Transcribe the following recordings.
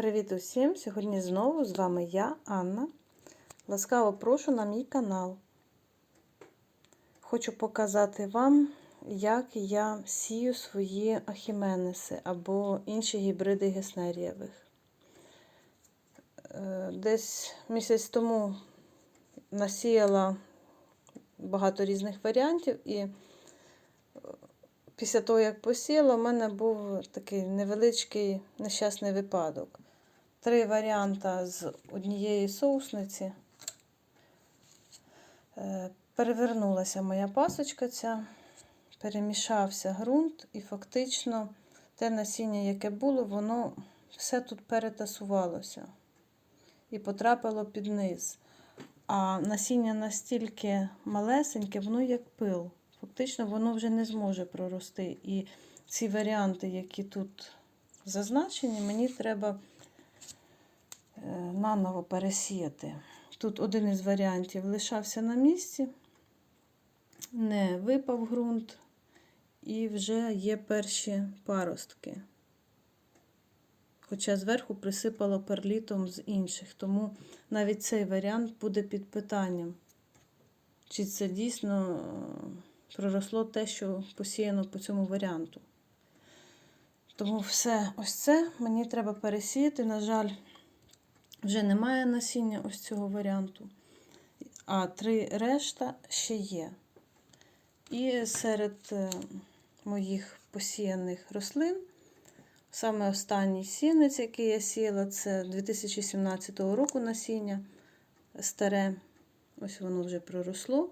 Привіт усім! Сьогодні знову з вами я, Анна. Ласкаво прошу на мій канал. Хочу показати вам, як я сію свої ахіменеси або інші гібриди геснерієвих. Е, Десь місяць тому насіяла багато різних варіантів, і після того, як посіяла, у мене був такий невеличкий нещасний випадок. Три варіанти з однієї соусниці. Е, Перевернулася моя пасочка ця, перемішався ґрунт, і фактично те насіння, яке було, воно все тут перетасувалося і потрапило під низ. А насіння настільки малесеньке, воно як пил. Фактично, воно вже не зможе прорости. І ці варіанти, які тут зазначені, мені треба наново пересіяти. Тут один із варіантів лишався на місці, не випав ґрунт, і вже є перші паростки. Хоча зверху присипало перлітом з інших, тому навіть цей варіант буде під питанням. Чи це дійсно проросло те, що посіяно по цьому варіанту. Тому все ось це мені треба пересіяти. На жаль, вже немає насіння ось цього варіанту. А три решта ще є. І серед е, моїх посіяних рослин, саме останній сінець, який я сіяла, це 2017 року насіння старе. Ось воно вже проросло.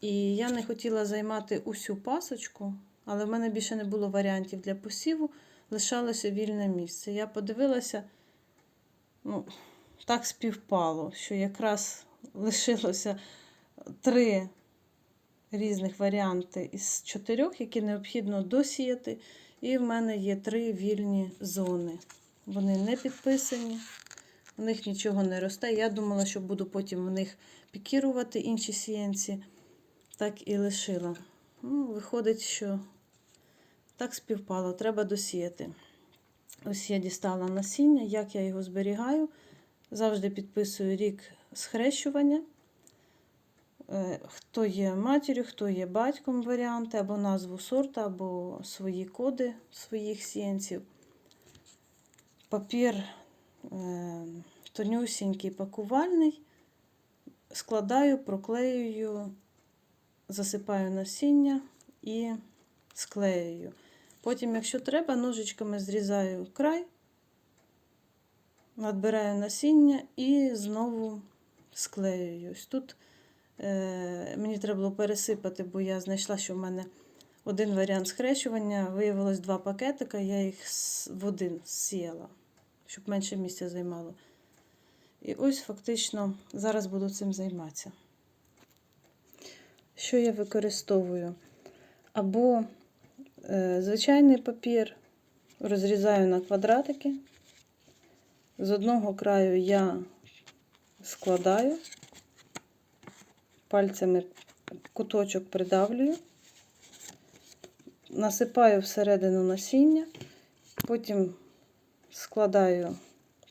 І я не хотіла займати усю пасочку, але в мене більше не було варіантів для посіву, лишалося вільне місце. Я подивилася, ну, так співпало, що якраз лишилося три різних варіанти із чотирьох, які необхідно досіяти. І в мене є три вільні зони. Вони не підписані, в них нічого не росте. Я думала, що буду потім в них пікірувати інші сіянці так і лишила. Ну, Виходить, що так співпало, треба досіяти. Ось я дістала насіння, як я його зберігаю. Завжди підписую рік схрещування. Е, хто є матір'ю, хто є батьком варіанти, або назву сорта, або свої коди своїх сіянців. Папір е, тонюсінький пакувальний. Складаю, проклеюю засипаю насіння і склеюю. Потім, якщо треба, ножичками зрізаю край, надбираю насіння і знову склеюю. Ось Тут е, мені треба було пересипати, бо я знайшла, що в мене один варіант схрещування, виявилось два пакетика, я їх в один сіяла, щоб менше місця займало. І ось фактично зараз буду цим займатися що я використовую? Або е, звичайний папір розрізаю на квадратики. З одного краю я складаю, пальцями куточок придавлюю, насипаю всередину насіння, потім складаю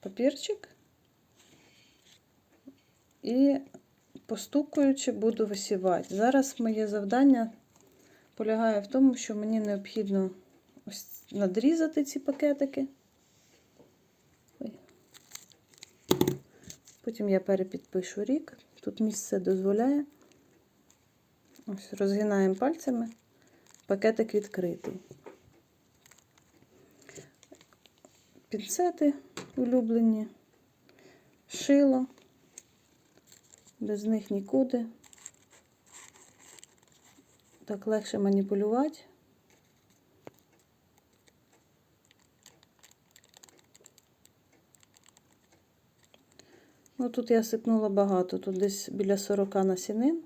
папірчик і постукуючи, буду висівати. Зараз моє завдання полягає в тому, що мені необхідно ось надрізати ці пакетики. Потім я перепідпишу рік. Тут місце дозволяє. Ось Розгинаємо пальцями, пакетик відкритий. Пінцети улюблені, шило без них нікуди. Так легше маніпулювати. Ну, тут я сипнула багато, тут десь біля 40 насінин.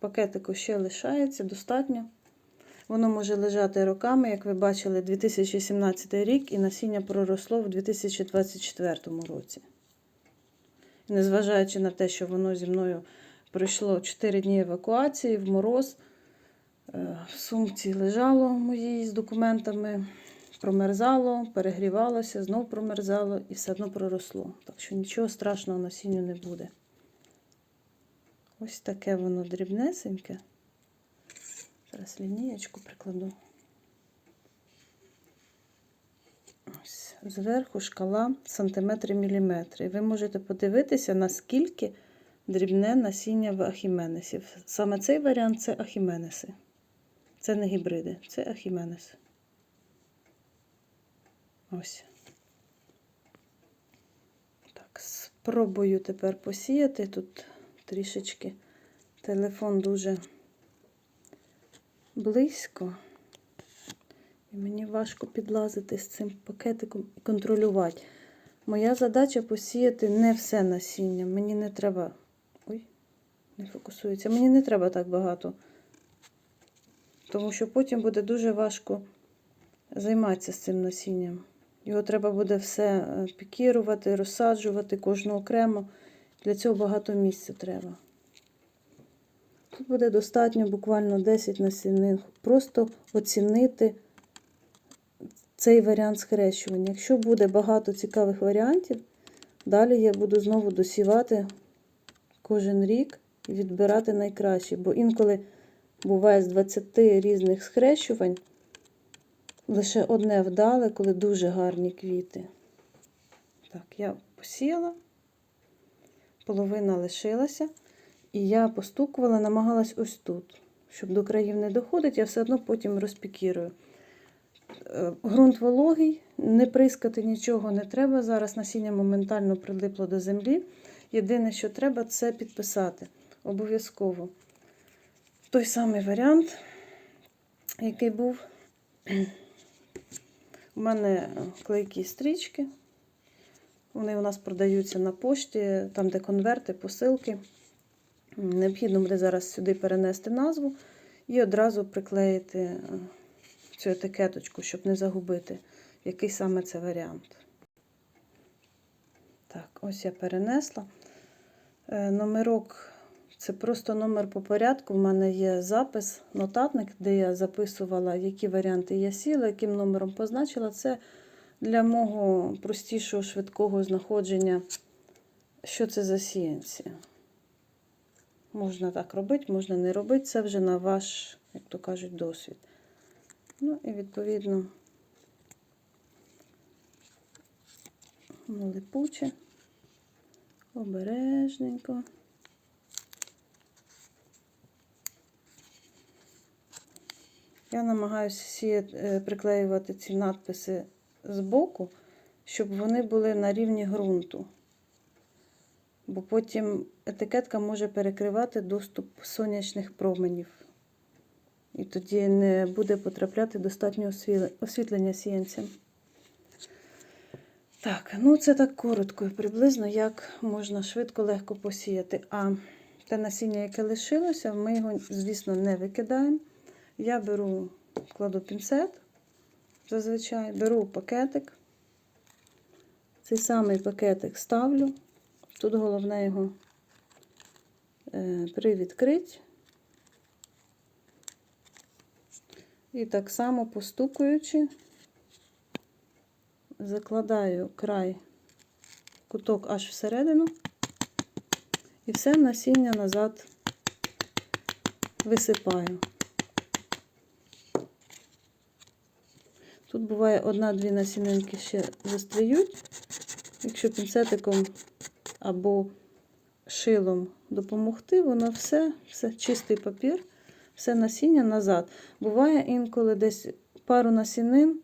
Пакетику ще лишається, достатньо. Воно може лежати роками, як ви бачили, 2017 рік, і насіння проросло в 2024 році. Незважаючи на те, що воно зі мною пройшло 4 дні евакуації в мороз, е, в сумці лежало моїй з документами промерзало, перегрівалося, знов промерзало і все одно проросло. Так що нічого страшного насінню не буде. Ось таке воно дрібнесеньке. Зараз лінієчку прикладу. Ось, зверху шкала сантиметри міліметри. Ви можете подивитися, наскільки дрібне насіння в ахіменесів. Саме цей варіант це ахіменеси. Це не гібриди, це ахіменеси. Ось. Так, спробую тепер посіяти. Тут трішечки телефон дуже близько. І мені важко підлазити з цим пакетиком і контролювати. Моя задача посіяти не все насіння. Мені не треба. Ой, не фокусується. Мені не треба так багато. Тому що потім буде дуже важко займатися з цим насінням. Його треба буде все е, пікірувати, розсаджувати кожну окремо. Для цього багато місця треба. Тут буде достатньо буквально 10 насінин. Просто оцінити цей варіант схрещування. Якщо буде багато цікавих варіантів, далі я буду знову досівати кожен рік і відбирати найкращі. Бо інколи буває з 20 різних схрещувань лише одне вдале, коли дуже гарні квіти. Так, я посіяла, половина лишилася, і я постукувала, намагалась ось тут. Щоб до країв не доходить, я все одно потім розпікірую. Е, Грунт вологий, не прискати нічого не треба. Зараз насіння моментально прилипло до землі. Єдине, що треба, це підписати. Обов'язково. Той самий варіант, який був. У мене клейкі стрічки. Вони у нас продаються на пошті, там, де конверти, посилки. Необхідно буде зараз сюди перенести назву і одразу приклеїти е, цю етикеточку, щоб не загубити, який саме це варіант. Так, ось я перенесла. Е, Номерок це просто номер по порядку. У мене є запис, нотатник, де я записувала, які варіанти я сіла, яким номером позначила. Це для мого простішого, швидкого знаходження, що це за сіянці. Можна так робити, можна не робити. Це вже на ваш, як то кажуть, досвід. Ну і відповідно липуче, обережненько. Я намагаюся е, приклеювати ці надписи збоку, щоб вони були на рівні ґрунту. Бо потім етикетка може перекривати доступ сонячних променів. І тоді не буде потрапляти достатньо освітлення сіянцям. Так, ну це так коротко і приблизно, як можна швидко, легко посіяти. А те насіння, яке лишилося, ми його, звісно, не викидаємо. Я беру, кладу пінцет, зазвичай, беру пакетик. Цей самий пакетик ставлю. Тут головне його е, привідкрити. І так само постукуючи, закладаю край куток аж всередину, і все насіння назад висипаю. Тут буває одна-дві насінинки ще застряють. Якщо пінцетиком або шилом допомогти, воно все, все чистий папір, все насіння назад. Буває інколи десь пару насінин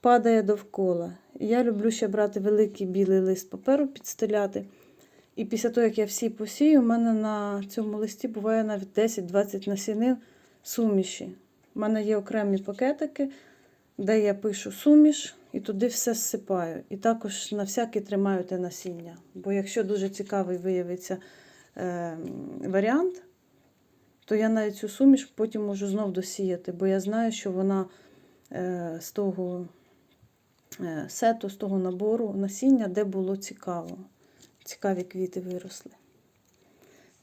падає довкола. Я люблю ще брати великий білий лист паперу, підстеляти. І після того, як я всі посію, у мене на цьому листі буває навіть 10-20 насінин суміші. У мене є окремі пакетики, де я пишу суміш і туди все зсипаю. І також на всякий тримаю те насіння. Бо якщо дуже цікавий виявиться е, варіант, то я навіть цю суміш потім можу знов досіяти, бо я знаю, що вона е, з того е, сету, з того набору насіння, де було цікаво. Цікаві квіти виросли.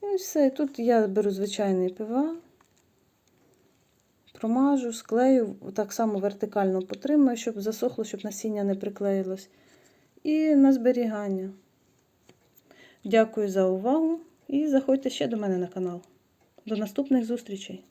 І все. І тут я беру звичайний пива, Промажу, склею, так само вертикально потримую, щоб засохло, щоб насіння не приклеїлось. І на зберігання. Дякую за увагу і заходьте ще до мене на канал. До наступних зустрічей!